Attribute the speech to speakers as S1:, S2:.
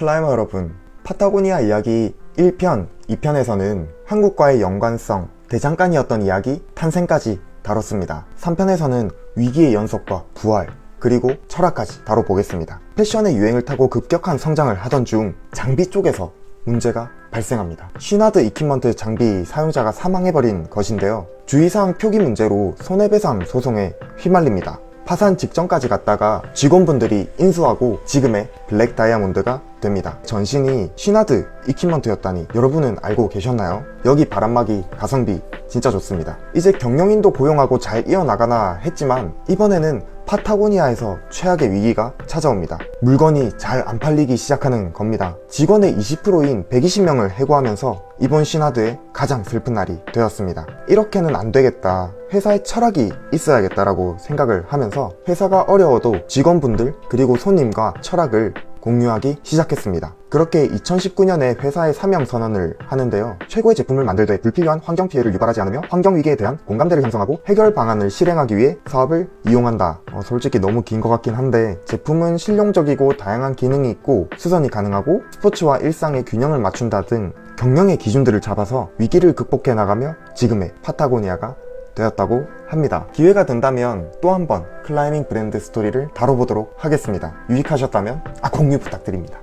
S1: 클라이머 여러분, 파타고니아 이야기 1편, 2편에서는 한국과의 연관성, 대장간이었던 이야기, 탄생까지 다뤘습니다. 3편에서는 위기의 연속과 부활, 그리고 철학까지 다뤄보겠습니다. 패션의 유행을 타고 급격한 성장을 하던 중 장비 쪽에서 문제가 발생합니다. 쉬나드 이퀴먼트 장비 사용자가 사망해버린 것인데요. 주의사항 표기 문제로 손해배상 소송에 휘말립니다. 파산 직전까지 갔다가 직원분들이 인수하고 지금의 블랙 다이아몬드가 됩니다. 전신이 쉬나드 이퀴먼트였다니 여러분은 알고 계셨나요? 여기 바람막이 가성비 진짜 좋습니다. 이제 경영인도 고용하고 잘 이어나가나 했지만 이번에는 파타고니아에서 최악의 위기가 찾아옵니다. 물건이 잘 안 팔리기 시작하는 겁니다. 직원의 20%인 120명을 해고하면서 이번 시나드의 가장 슬픈 날이 되었습니다. 이렇게는 안 되겠다. 회사의 철학이 있어야겠다라고 생각을 하면서 회사가 어려워도 직원분들 그리고 손님과 철학을 공유하기 시작했습니다. 그렇게 2019년에 회사의 사명 선언을 하는데요. 최고의 제품을 만들되 불필요한 환경 피해를 유발하지 않으며 환경 위기에 대한 공감대를 형성하고 해결 방안을 실행하기 위해 사업을 이용한다. 어, 솔직히 너무 긴 것 같긴 한데 제품은 실용적이고 다양한 기능이 있고 수선이 가능하고 스포츠와 일상의 균형을 맞춘다 등 경영의 기준들을 잡아서 위기를 극복해 나가며 지금의 파타고니아가 되었다고 합니다. 기회가 된다면 또 한번 클라이밍 브랜드 스토리를 다뤄보도록 하겠습니다. 유익하셨다면 아 공유 부탁드립니다.